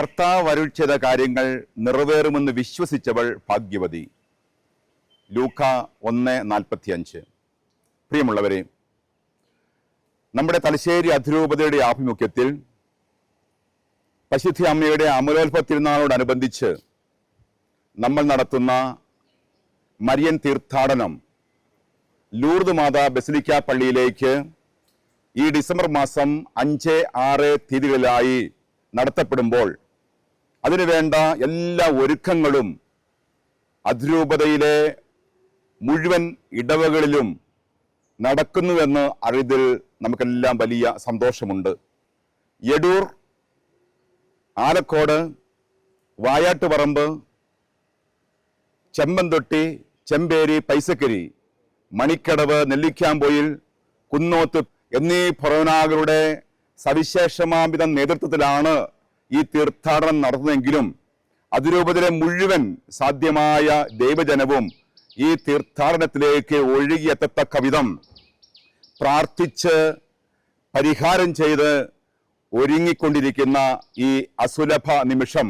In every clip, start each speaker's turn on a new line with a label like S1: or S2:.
S1: കർത്താവ് അരുൾ ചെയ്ത കാര്യങ്ങൾ നിറവേറുമെന്ന് വിശ്വസിച്ചവൾ ഭാഗ്യവതി. ലൂക്ക ഒന്ന് നാൽപ്പത്തിയഞ്ച്. പ്രിയമുള്ളവരെ നമ്മുടെ തലശ്ശേരി അതിരൂപതയുടെ ആഭിമുഖ്യത്തിൽ പശുദ്ധി അമ്മയുടെ അമലോത്ഭവ തിരുനാളോടനുബന്ധിച്ച് നമ്മൾ നടത്തുന്ന മരിയൻ തീർത്ഥാടനം ലൂർദ് മാതാ ബസിലിക്ക പള്ളിയിലേക്ക് ഈ ഡിസംബർ മാസം അഞ്ച് ആറ് തീയതികളിലായി നടത്തപ്പെടുമ്പോൾ അതിനുവേണ്ട എല്ലാ ഒരുക്കങ്ങളും അതിരൂപതയിലെ മുഴുവൻ ഇടവകളിലും നടക്കുന്നുവെന്ന് അറിയതിൽ നമുക്കെല്ലാം വലിയ സന്തോഷമുണ്ട്. യടൂർ ആലക്കോട് വായാട്ടുപറമ്പ് ചെമ്പന്തൊട്ടി ചെമ്പേരി പൈസക്കരി മണിക്കടവ് നെല്ലിക്കാമ്പോയിൽ കുന്നോത്ത് എന്നീ ഫൊറോനാകളുടെ സവിശേഷമാവിധ നേതൃത്വത്തിലാണ് ഈ തീർത്ഥാടനം നടത്തുന്നെങ്കിലും അതിരൂപതയിലെ മുഴുവൻ സാധ്യമായ ദൈവജനവും ഈ തീർത്ഥാടനത്തിലേക്ക് ഒഴുകിയെത്തത്തക്ക വിധം പ്രാർത്ഥിച്ച് പരിഹാരം ചെയ്ത് ഒരുങ്ങിക്കൊണ്ടിരിക്കുന്ന ഈ അസുലഭ നിമിഷം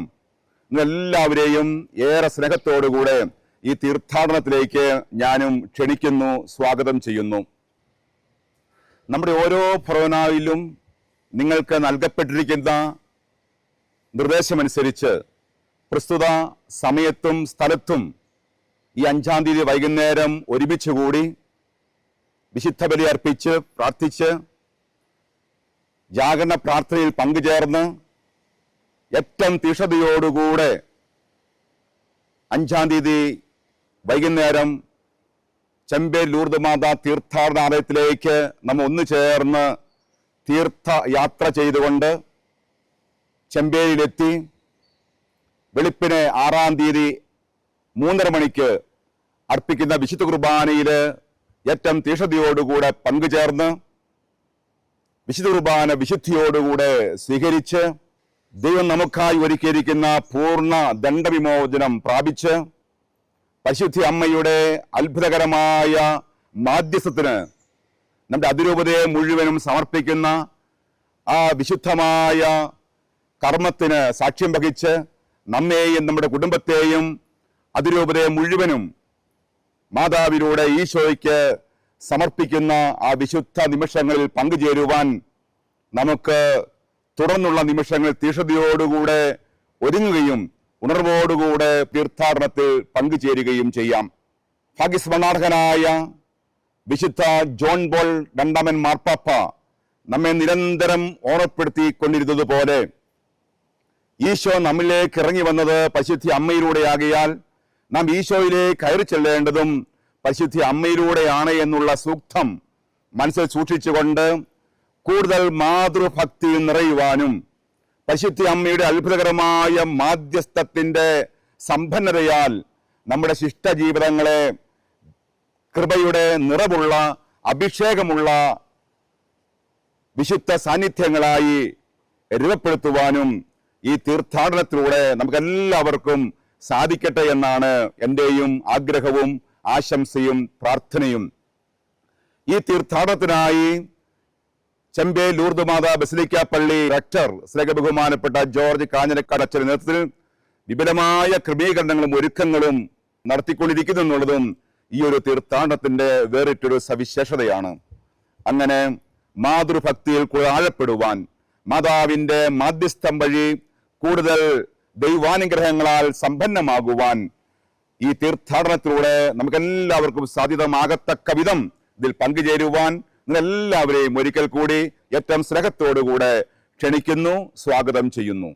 S1: എല്ലാവരെയും ഏറെ സ്നേഹത്തോടുകൂടെ ഈ തീർത്ഥാടനത്തിലേക്ക് ഞാനും ക്ഷണിക്കുന്നു സ്വാഗതം ചെയ്യുന്നു. നമ്മുടെ ഓരോ ഫൊറോനായിലും നിങ്ങൾക്ക് നൽകപ്പെട്ടിരിക്കുന്ന നിർദ്ദേശമനുസരിച്ച് പ്രസ്തുത സമയത്തും സ്ഥലത്തും ഈ അഞ്ചാം തീയതി വൈകുന്നേരം ഒരുമിച്ച് കൂടി വിശുദ്ധ ബലി അർപ്പിച്ച് പ്രാർത്ഥിച്ച് ജാഗരണ പ്രാർത്ഥനയിൽ പങ്കുചേർന്ന് ഏറ്റവും തീഷതയോടുകൂടെ അഞ്ചാം തീയതി വൈകുന്നേരം ചെമ്പേ ലൂർദ് മാതാ തീർത്ഥാടനാലയത്തിലേക്ക് നമ്മൾ ഒന്നു ചേർന്ന് തീർത്ഥ യാത്ര ചെയ്തുകൊണ്ട് ചെമ്പേരിയിലെത്തി വെളുപ്പിന് ആറാം തീയതി മൂന്നര മണിക്ക് അർപ്പിക്കുന്ന വിശുദ്ധ കുർബാനയിൽ ഏറ്റവും തീക്ഷണതയോടുകൂടെ പങ്കുചേർന്ന് വിശുദ്ധ കുർബാന വിശുദ്ധിയോടുകൂടെ സ്വീകരിച്ച് ദൈവം നമുക്കായി ഒരുക്കിയിരിക്കുന്ന പൂർണ ദണ്ഡവിമോചനം പ്രാപിച്ച് പരിശുദ്ധി അമ്മയുടെ അത്ഭുതകരമായ മാധ്യസ്ഥത്തിന് നമ്മുടെ അതിരൂപതയെ മുഴുവനും സമർപ്പിക്കുന്ന ആ വിശുദ്ധമായ കർമ്മത്തിന് സാക്ഷ്യം വഹിച്ച് നമ്മെയും നമ്മുടെ കുടുംബത്തെയും അതിരൂപതയെ മുഴുവനും മാതാവിലൂടെ ഈശോയ്ക്ക് സമർപ്പിക്കുന്ന ആ വിശുദ്ധ നിമിഷങ്ങളിൽ പങ്കുചേരുവാൻ നമുക്ക് തുടർന്നുള്ള നിമിഷങ്ങൾ തീക്ഷതയോടുകൂടെ ഒരുങ്ങുകയും ഉണർവോടുകൂടെ തീർത്ഥാടനത്തിൽ പങ്കുചേരുകയും ചെയ്യാം. ഭാഗ്യസ്മരണാർഹനായ വിശുദ്ധ ജോൺ ബോൾ രണ്ടാമൻ മാർപ്പാപ്പ നമ്മെ നിരന്തരം ഓർമ്മപ്പെടുത്തിക്കൊണ്ടിരുന്നത് പോലെ ഈശോ നമ്മിലേക്ക് ഇറങ്ങി വന്നത് പരിശുദ്ധി അമ്മയിലൂടെയാകിയാൽ നാം ഈശോയിലേക്ക് കയറി ചെല്ലേണ്ടതും പരിശുദ്ധി അമ്മയിലൂടെയാണ് എന്നുള്ള സൂക്തം മനസ്സിൽ സൂക്ഷിച്ചുകൊണ്ട് കൂടുതൽ മാതൃഭക്തി നിറയുവാനും പരിശുദ്ധി അമ്മയുടെ അത്ഭുതകരമായ മാധ്യസ്ഥത്തിന്റെ സമ്പന്നതയാൽ നമ്മുടെ ശിഷ്ടജീവിതങ്ങളെ കൃപയുടെ നിറവുള്ള അഭിഷേകമുള്ള വിശുദ്ധ സാന്നിധ്യങ്ങളായി രൂപപ്പെടുത്തുവാനും ഈ തീർത്ഥാടനത്തിലൂടെ നമുക്കെല്ലാവർക്കും സാധിക്കട്ടെ എന്നാണ് എന്റെയും ആഗ്രഹവും ആശംസയും പ്രാർത്ഥനയും. ഈ തീർത്ഥാടനത്തിനായി ചെമ്പേ ലൂർദ് മാതാ ബസിലിക്ക പള്ളി റക്ടർ സ്നേഹ ബഹുമാനപ്പെട്ട ജോർജ് കാഞ്ഞിരക്കടച്ചന്റെ നേതൃത്വത്തിൽ വിപുലമായ ക്രമീകരണങ്ങളും ഒരുക്കങ്ങളും നടത്തിക്കൊണ്ടിരിക്കുന്നു എന്നുള്ളതും ഈ ഒരു തീർത്ഥാടനത്തിന്റെ വേറിട്ടൊരു സവിശേഷതയാണ്. അങ്ങനെ മാതൃഭക്തിയിൽ കൂടെ ആഴപ്പെടുവാൻ മാതാവിന്റെ മാധ്യസ്ഥം വഴി കൂടുതൽ ദൈവാനുഗ്രഹങ്ങളാൽ സമ്പന്നമാകുവാൻ ഈ തീർത്ഥാടനത്തിലൂടെ നമുക്കെല്ലാവർക്കും സാധ്യതമാകത്തക്ക വിധം ഇതിൽ പങ്കുചേരുവാൻ നിങ്ങളെല്ലാവരെയും ഒരിക്കൽ കൂടി ഏറ്റവും സ്നേഹത്തോടുകൂടെ ക്ഷണിക്കുന്നു സ്വാഗതം ചെയ്യുന്നു.